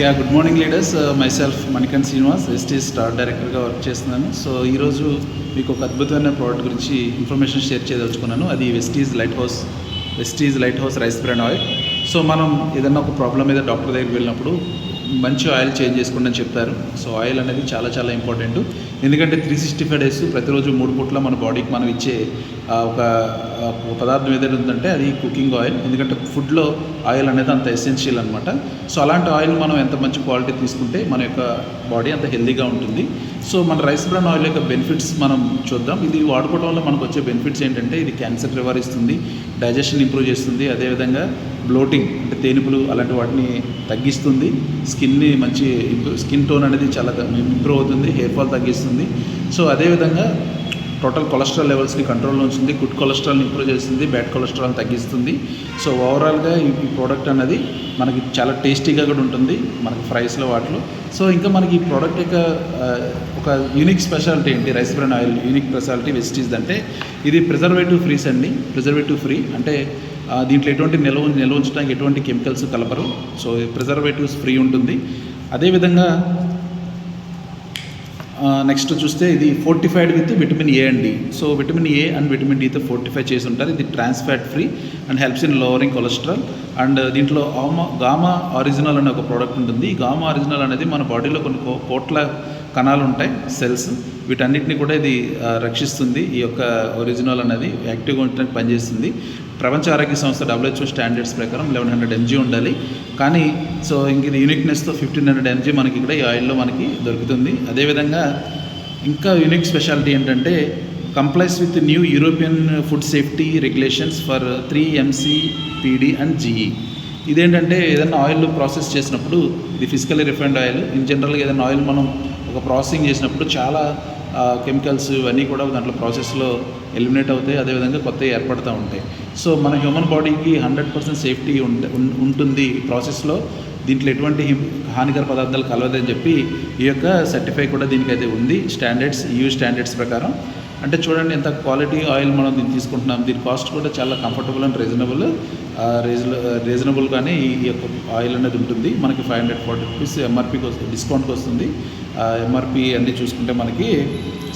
Yeah good morning leaders myself మణికన్ Srinivas ST star డైరెక్టర్గా work చేస్తున్నాను. So ఈరోజు మీకు ఒక అద్భుతమైన ప్రోడక్ట్ గురించి ఇన్ఫర్మేషన్ షేర్ చేయదలుచుకున్నాను. అది Vestige light house Vestige light house rice brand oil so మనం ఏదన్నా ఒక ప్రాబ్లం మీద డాక్టర్ దగ్గరికి వెళ్ళినప్పుడు మంచి ఆయిల్ చేంజ్ చేసుకోండి అని చెప్తారు. సో ఆయిల్ అనేది చాలా చాలా ఇంపార్టెంట్ ఎందుకంటే త్రీ సిక్స్టీ ఫైవ్ డేస్ ప్రతిరోజు మూడు పూట్ల మన బాడీకి మనం ఇచ్చే ఒక ఒక పదార్థం ఏదైతే ఉందంటే అది కుకింగ్ ఆయిల్ ఎందుకంటే ఫుడ్లో ఆయిల్ అనేది అంత ఎసెన్షియల్ అనమాట సో అలాంటి ఆయిల్ మనం ఎంత మంచి క్వాలిటీ తీసుకుంటే మన యొక్క బాడీ అంత హెల్దీగా ఉంటుంది. సో మన రైస్ బ్రాన్ ఆయిల్ యొక్క బెనిఫిట్స్ మనం చూద్దాం. ఇది వాడుకోవడం వల్ల మనకు వచ్చే బెనిఫిట్స్ ఏంటంటే ఇది క్యాన్సర్ నివారిస్తుంది డైజెషన్ ఇంప్రూవ్ చేస్తుంది అదేవిధంగా బ్లోటింగ్ అంటే తేనుపులు అలాంటి వాటిని తగ్గిస్తుంది. స్కిన్ని మంచి స్కిన్ టోన్ అనేది చాలా ఇంప్రూవ్ అవుతుంది హెయిర్ ఫాల్ తగ్గిస్తుంది. సో అదేవిధంగా టోటల్ కొలెస్ట్రాల్ లెవెల్స్ని కంట్రోల్లో ఉంచుతుంది గుడ్ కొలెస్ట్రాల్ని ఇంప్రూవ్ చేస్తుంది బ్యాడ్ కొలెస్ట్రాల్ని తగ్గిస్తుంది. సో ఓవరాల్గా ఈ ప్రోడక్ట్ అనేది మనకి చాలా టేస్టీగా కూడా ఉంటుంది మనకి ఫ్రైస్లో వాటిలో. సో ఇంకా మనకి ఈ ప్రోడక్ట్ యొక్క ఒక యూనిక్ స్పెషాలిటీ ఏంటి? Rice bran oil unique speciality Vestige అంటే ఇది ప్రిజర్వేటివ్ ఫ్రీస్ అండి. ప్రిజర్వేటివ్ ఫ్రీ అంటే దీంట్లో ఎటువంటి నిల్వ నిల్వ ఉంచడానికి ఎటువంటి కెమికల్స్ కలపరు. సో ప్రిజర్వేటివ్స్ ఫ్రీ ఉంటుంది. అదేవిధంగా నెక్స్ట్ చూస్తే ఇది ఫోర్టిఫైడ్ విత్ విటమిన్ ఏ అండి so vitamin A and vitamin డితో fortify చేసి ఉంటారు. ఇది trans fat free and helps in lowering cholesterol and దీంట్లో ఆమా గామా ఆరిజినల్ అనే ఒక ప్రోడక్ట్ ఉంటుంది. ఈ గామా ఆరిజినల్ అనేది మన బాడీలో కొన్ని కో- కోట్ల కణాలు ఉంటాయి సెల్స్ వీటన్నిటిని కూడా ఇది రక్షిస్తుంది. ఈ యొక్క ఒరిజినల్ అనేది యాక్టివ్గా ఉండడానికి పనిచేస్తుంది. ప్రపంచ ఆరోగ్య సంస్థ డబ్ల్యూహెచ్ఓ స్టాండర్డ్స్ ప్రకారం లెవెన్ హండ్రెడ్ ఎంజీ ఉండాలి. కానీ సో ఇంక ఇది యూనిక్నెస్తో ఫిఫ్టీన్ హండ్రెడ్ ఎంజీ మనకి ఇక్కడ ఈ ఆయిల్లో మనకి దొరుకుతుంది. అదేవిధంగా ఇంకా యూనిక్ స్పెషాలిటీ ఏంటంటే complies with new European food safety regulations for three MC PD and GE ఇదేంటంటే ఏదైనా ఆయిల్ ప్రాసెస్ చేసినప్పుడు ఇది ఫిజికల్లీ రిఫైన్డ్ ఆయిల్ ఇన్ జనరల్గా ఏదైనా ఆయిల్ మనం ఒక ప్రాసెసింగ్ చేసినప్పుడు చాలా కెమికల్స్ ఇవన్నీ కూడా దాంట్లో ప్రాసెస్లో ఎలిమినేట్ అవుతాయి అదేవిధంగా కొత్త ఏర్పడుతూ ఉంటాయి. సో మన హ్యూమన్ బాడీకి హండ్రెడ్ పర్సెంట్ సేఫ్టీ ఉంటుంది ఈ ప్రాసెస్లో. దీంట్లో ఎటువంటి హానికర పదార్థాలు కలవదని చెప్పి ఈ యొక్క సర్టిఫై కూడా దీనికైతే ఉంది. స్టాండర్డ్స్ యూ స్టాండర్డ్స్ ప్రకారం. అంటే చూడండి ఎంత క్వాలిటీ ఆయిల్ మనం దీన్ని తీసుకుంటున్నాం. దీని కాస్ట్ కూడా చాలా కంఫర్టబుల్ అండ్ రీజనబుల్. రీజనబుల్గానే ఈ యొక్క ఆయిల్ అనేది ఉంటుంది. మనకి ఫైవ్ హండ్రెడ్ ఫార్టీ రూపీస్ ఎంఆర్పీకి వస్తుంది డిస్కౌంట్కి వస్తుంది. ఎంఆర్పి అన్నీ చూసుకుంటే మనకి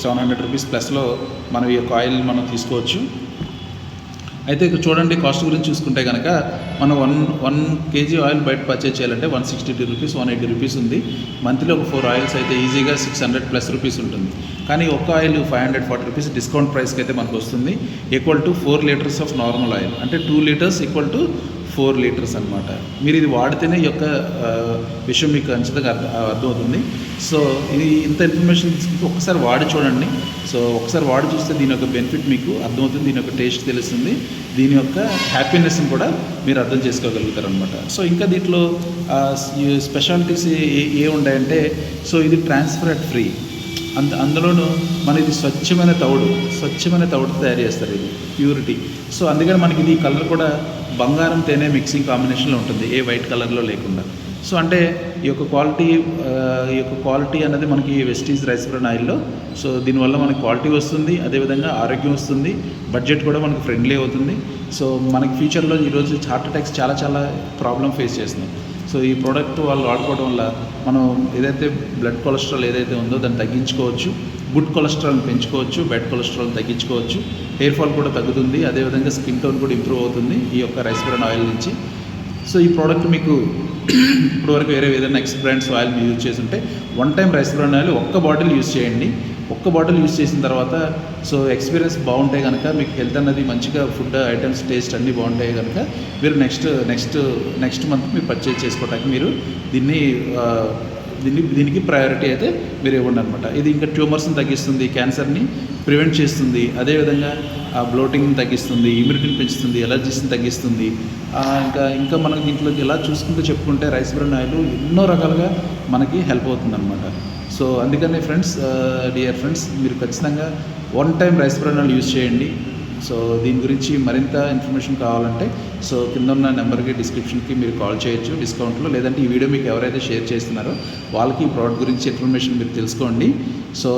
సెవెన్ హండ్రెడ్ రూపీస్ ప్లస్లో మనం ఈ యొక్క ఆయిల్ మనం తీసుకోవచ్చు. అయితే ఇక్కడ చూడండి కాస్ట్ గురించి చూసుకుంటే కనుక మనం వన్ వన్ కేజీ ఆయిల్ బయట పర్చేజ్ చేయాలంటే one sixty two rupees one eighty rupees ఉంది. మంత్లీ ఒక ఫోర్ ఆయిల్స్ అయితే ఈజీగా సిక్స్ హండ్రెడ్ ప్లస్ రూపీస్ ఉంటుంది. కానీ ఒక్క oil five hundred forty rupees discount ప్రైస్కి అయితే మనకు వస్తుంది. Equal to four litres of normal oil అంటే two litres equal to four litres అనమాట మీరు ఇది వాడితేనే ఈ యొక్క విషయం మీకు ఖచ్చితంగా అర్థం అర్థమవుతుంది. సో ఇది ఇంత ఇన్ఫర్మేషన్ తీసుకుంటే ఒకసారి వాడి చూడండి. సో ఒకసారి వాడి చూస్తే దీని యొక్క బెనిఫిట్ మీకు అర్థమవుతుంది దీని యొక్క టేస్ట్ తెలుస్తుంది. దీని యొక్క హ్యాపీనెస్ని కూడా మీరు అర్థం చేసుకోగలుగుతారు అనమాట సో ఇంకా దీంట్లో స్పెషాలిటీస్ ఏ ఏ ఉన్నాయంటే సో ఇది ట్రాన్స్ఫర్ ఫ్రీ అంత అందులోనూ మన ఇది స్వచ్ఛమైన తవుడు స్వచ్ఛమైన తవుడు తయారు చేస్తారు ఇది ప్యూరిటీ సో అందుకని మనకి ఇది కలర్ కూడా బంగారం తేనె మిక్సింగ్ కాంబినేషన్లో ఉంటుంది ఏ వైట్ కలర్లో లేకుండా. సో అంటే ఈ యొక్క క్వాలిటీ ఈ యొక్క క్వాలిటీ అనేది మనకి వెస్టీజ్ రైస్ బ్రాన్ ఆయిల్లో. సో దీనివల్ల మనకి క్వాలిటీ వస్తుంది అదేవిధంగా ఆరోగ్యం వస్తుంది బడ్జెట్ కూడా మనకి ఫ్రెండ్లీ అవుతుంది. సో మనకి ఫ్యూచర్లో ఈరోజు హార్ట్ అటాక్స్ చాలా చాలా ప్రాబ్లం ఫేస్ చేస్తున్నాం సో ఈ ప్రోడక్ట్ వాళ్ళు వాడుకోవడం వల్ల మనం ఏదైతే బ్లడ్ కొలెస్ట్రాల్ ఏదైతే ఉందో దాన్ని తగ్గించుకోవచ్చు. గుడ్ కొలెస్ట్రాల్ని పెంచుకోవచ్చు బ్యాడ్ కొలెస్ట్రాల్ తగ్గించుకోవచ్చు. హెయిర్ ఫాల్ కూడా తగ్గుతుంది అదేవిధంగా స్కిన్ టోన్ కూడా ఇంప్రూవ్ అవుతుంది ఈ యొక్క రైస్ బ్రాన్ ఆయిల్ నుంచి. సో ఈ ప్రోడక్ట్ మీకు ఇప్పటివరకు వేరే ఏదైనా ఎక్స్ బ్రాండ్స్ ఆయిల్ మీరు యూజ్ చేసి ఉంటే one time rice bran oil ఒక్క బాటిల్ యూజ్ చేయండి. ఒక్క బాటిల్ యూజ్ చేసిన తర్వాత సో ఎక్స్పీరియన్స్ బాగుంటే కనుక మీకు హెల్త్ అన్నది మంచిగా ఫుడ్ ఐటమ్స్ టేస్ట్ అన్నీ బాగుంటాయి కనుక మీరు నెక్స్ట్ నెక్స్ట్ నెక్స్ట్ మంత్ మీరు పర్చేజ్ చేసుకోవడానికి మీరు దీన్ని దీన్ని దీనికి ప్రయారిటీ అయితే మీరు ఇవ్వండి అనమాట ఇది ఇంకా ట్యూమర్స్ని తగ్గిస్తుంది క్యాన్సర్ని ప్రివెంట్ చేస్తుంది. అదేవిధంగా ఆ బ్లోటింగ్ని తగ్గిస్తుంది ఇమ్యూనిటీని పెంచుతుంది ఎలర్జీస్ని తగ్గిస్తుంది. ఇంకా ఇంకా మనకి దీంట్లో ఇలా చూసుకుంటూ చెప్పుకుంటే రైస్ బ్రాన్ ఆయిల్ ఎన్నో రకాలుగా మనకి హెల్ప్ అవుతుంది అనమాట సో అందుకని ఫ్రెండ్స్ డియర్ ఫ్రెండ్స్ మీరు ఖచ్చితంగా one time rice bran oil use చేయండి. సో దీని గురించి మరింత ఇన్ఫర్మేషన్ కావాలంటే సో కింద ఉన్న నెంబర్కి డిస్క్రిప్షన్కి మీరు కాల్ చేయొచ్చు డిస్కౌంట్లో. లేదంటే ఈ వీడియో మీకు ఎవరైతే షేర్ చేస్తున్నారో వాళ్ళకి ఈ ప్రోడక్ట్ గురించి ఇన్ఫర్మేషన్ మీరు తెలుసుకోండి. సో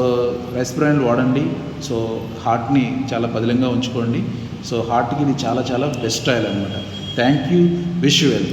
రైస్ బ్రాండ్ వాడండి. సో హార్ట్ని చాలా పదిలంగా ఉంచుకోండి. సో హార్ట్కి ఇది చాలా చాలా బెస్ట్ ఆయిల్ అనమాట థ్యాంక్ యూ విష్ వెల్.